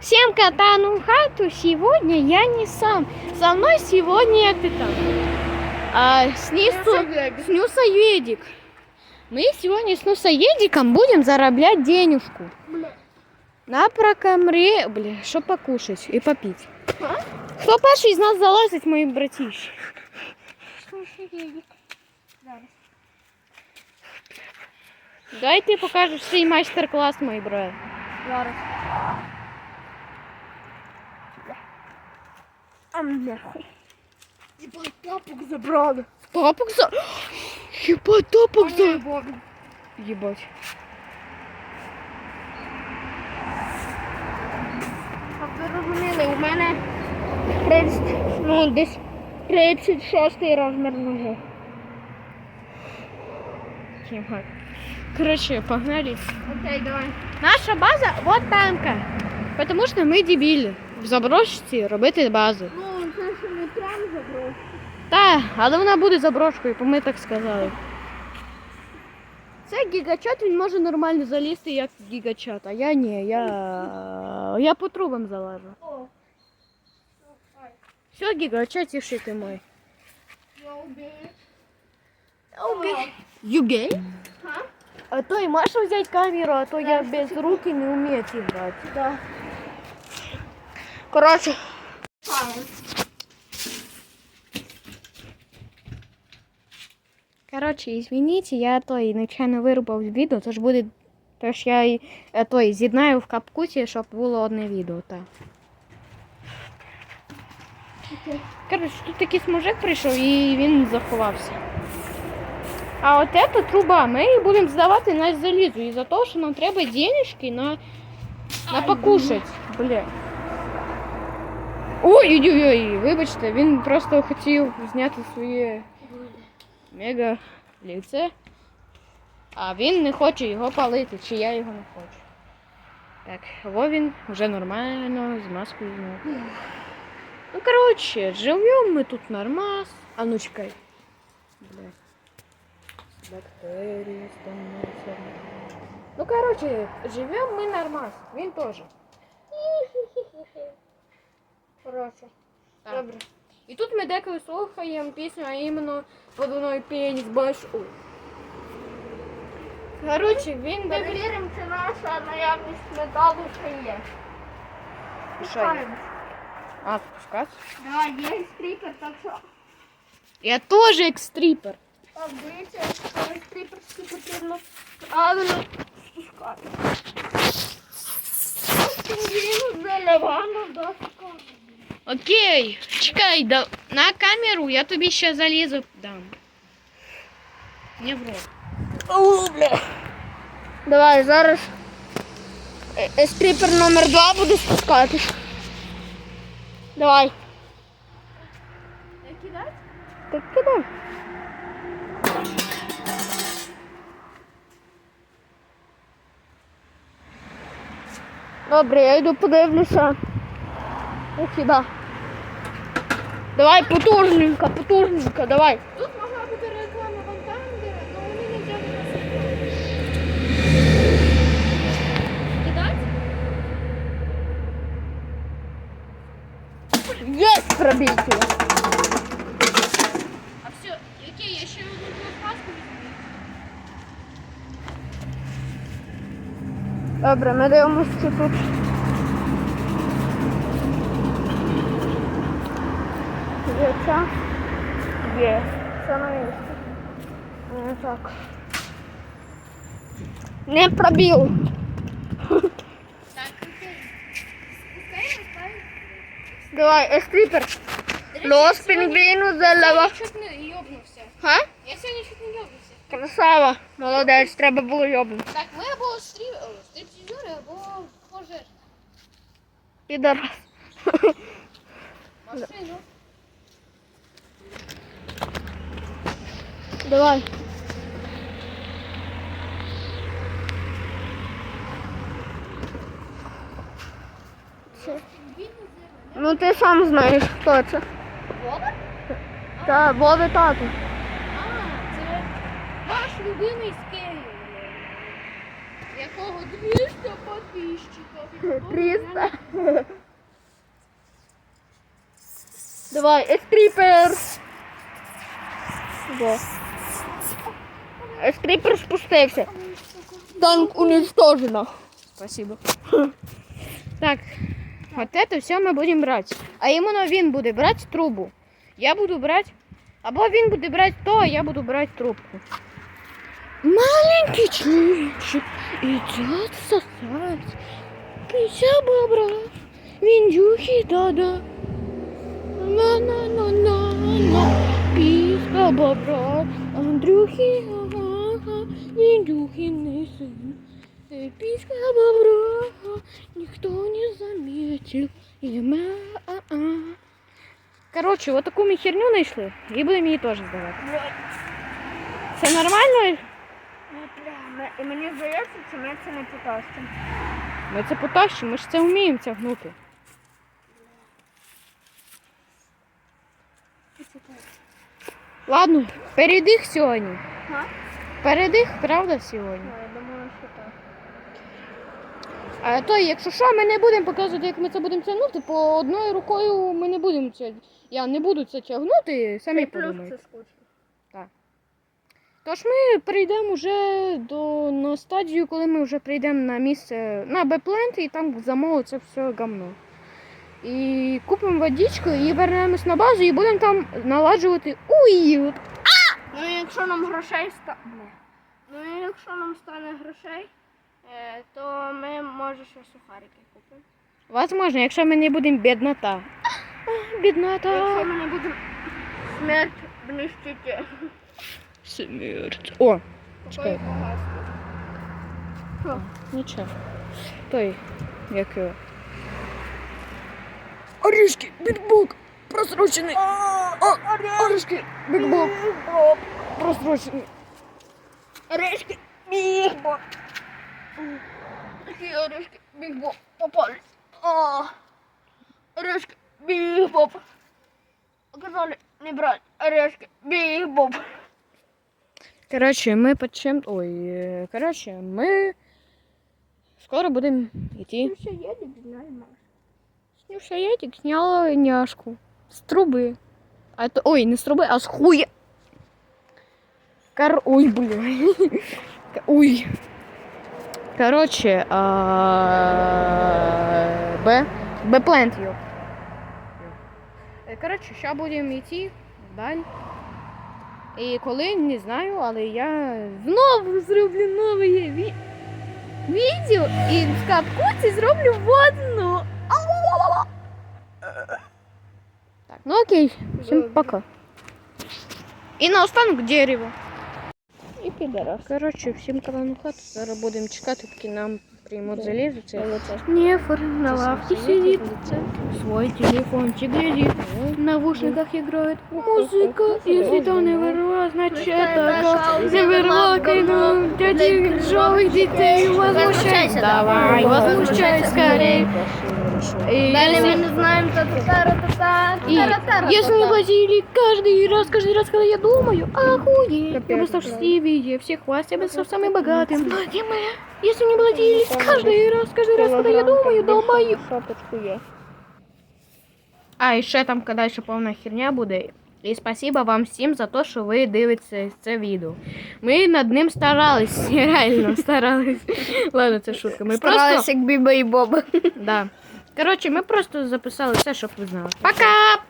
Всем катану хату. Сегодня я не сам. Со мной сегодня ты там. А, снизу, снюса Едик. Мы сегодня с Нусоедиком будем зараблять денежку. На прокомре, бля, что покушать и попить. Кто перший из нас залазить, мої братіші? Дай ти покажеш свій майстер-клас, мій брат. Зараз. А нахуй. Ебать, тапок забрали. Топок за... Єбать, топок за... Єбать. Щоб ви розуміли, у мене 30, ну десь 36 розмір ноги. Короче, погнали. Окей, давай. Наша база вот тамка. Потому що ми дебілі. В заброшці робити базу. Ну, це ж не прям заброс. Та, але вона буде заброшкою, бо ми так сказали. Це гігачат, він може нормально залізти, як гігачат, а я ні, я, я по трубам залажу. Все, гігачат, тиши ти мой. You gay? Ха? А то і Маша взять камеру, а то я без руки не вмію ці брати. Да. Коротше. Коротше, извините, я той нечайно вирубав відео, тож буде. Тож я е, той з'єднаю в капкуті, щоб було одне відео. Так. Коротше, тут якийсь мужик прийшов і він заховався. А от ця труба, ми її будемо здавати на залізу. І за того, що нам треба денежки на, на покушать. Бля. Ой-ой-ой, вибачте, він просто хотів зняти своє мега лице. А він не хоче його палити, чи я його не хочу. Так, во він вже нормально, з маскою знову. Ну, коротше, живемо ми тут нормас. А ну чекай. Бактерії становляться. Ну, коротше, живемо ми нормас. Він теж. Коротше. Добре. І тут ми деколи слухаємо пісню, а іменно водяной пеніс баш. Ой. Коротше, він Перевіримо, чи наша наявність металу ще є. Що є? А, спускатися? Давай, є скріпер, так що. Я теж екстріпер. Так, дивіться, коли скріперські потрібно правильно спускати. Він заливано доску. Окей, чекай, да, на камеру я тобі ще залізу дам. Не в рот. Давай, зараз е- е, номер два буде спускатись. Давай. Кидати? Так кидай. Добре, я йду подивлюся. Ох, да. Давай, потужненько, потужненько, давай. Тут могла бути реклама Вантандера, але вони не взяли Кидати? Есть пробитие. А все, окей, я ще одну паску візьму. Добре, ми дивимося тут. Є ця? Є. Все на місці. Не так. Не пробив. Так. Спускаємо, ставимо. Давай, естріпер. Los pingvinu Я залава. Ха? Я сьогодні чуть не йобнувся. Красава. Молодець, треба було йобнути. Так, ми або стрі... о, або пожежні. Підарас. Машину. Давай. Ну ти сам знаєш, хто це. Вода? Та, Вові тату. А, це ваш любимий скейл. Як кого 200 подписчиков. 300. Давай, ескріпер. Во. Ескріпер спустився. Танк уничтожено. Спасибо. Так, вот это все мы будем брать. А іменно він буде брати трубу. Я буду брати. Або він буде брати то, а я буду брати трубку. Маленький членчик идет сосать. Пися бобра, виндюхи да-да. На-на-на-на-на. Писка бобра, Андрюхи, ага, виндюхиный сын. Э, Писка бобра, никто не заметил. И ма а а Короче, вот таку ми херню знайшли і будемо її теж здавати. Це нормально? І мені здається, що ми це не потащимо. Ми це потащимо, ми ж це вміємо тягнути. Ладно, передих сьогодні. Га? Передих, правда, сьогодні. Я думаю, що так. А то, якщо що, ми не будемо показувати, як ми це будемо тягнути, по одною рукою ми не будемо це. Я не буду це тягнути, самі подумайте. це скучно. Тож ми прийдемо вже до на стадію, коли ми вже прийдемо на місце на Бепленд і там замовимо це все гамно. І купимо водичку і вернемось на базу і будемо там наладжувати уют. Якщо нам грошей стане. Ну і якщо нам стане грошей, е, то ми може ще сухарики купимо. Возможно, якщо ми не будемо біднота. Біднота. Якщо ми не будемо смерть блищити. Смерть. О, Чекай. Що? нічого. Той, як його. Орішки, бікбок, просрочений. Орішки, бікбок, просрочений. Орешки, бігбо. Такі орешки, бігбо, попали. О, орешки, бігбо. Оказали не брать орешки, бігбо. Короче, мы под чем... Ой, э, короче, мы скоро будем идти. ще їде, знаємо. Снюша Едик сняла няшку с трубы. А это... Ой, не с трубы, а с хуя. Кор... Ой, бля. Ой. Короче, Б. Б-плент, ёп. Е, Короче, сейчас будем идти далі. І коли, не знаю, але я знову зроблю нове ві... відео і в капкуці зроблю водну. Так, ну окей, всім пока. І наостанок дерево. І підарас. Коротше, всім кавану хату. Зараз будемо чекати, поки нам приймуть залізо. Це Нефор на лавке сидит, свой телефончик глядит, в наушниках играет музыка, если то не вырва, значит это не вырва, ну, дяди живых детей, возмущайся, давай, возмущайся скорей. И Далі если- ми не знаємо, та татара та и если не платили каждый раз, каждый раз, когда я думаю, охуеть, я бы стал счастливее всех вас, я бы стал самым богатым. И мы, если не платили каждый раз, каждый раз, когда я думаю, долбаю. Шапочку є. А і ще там далі повна херня буде. І спасибо вам всім за те, що ви дивитеся це відео. Ми над ним старались, реально старались. Ладно, це шутка. Ми Старалися просто. як Біба і Боба. Да. Коротше, ми просто записали все, щоб ви знали. Пока!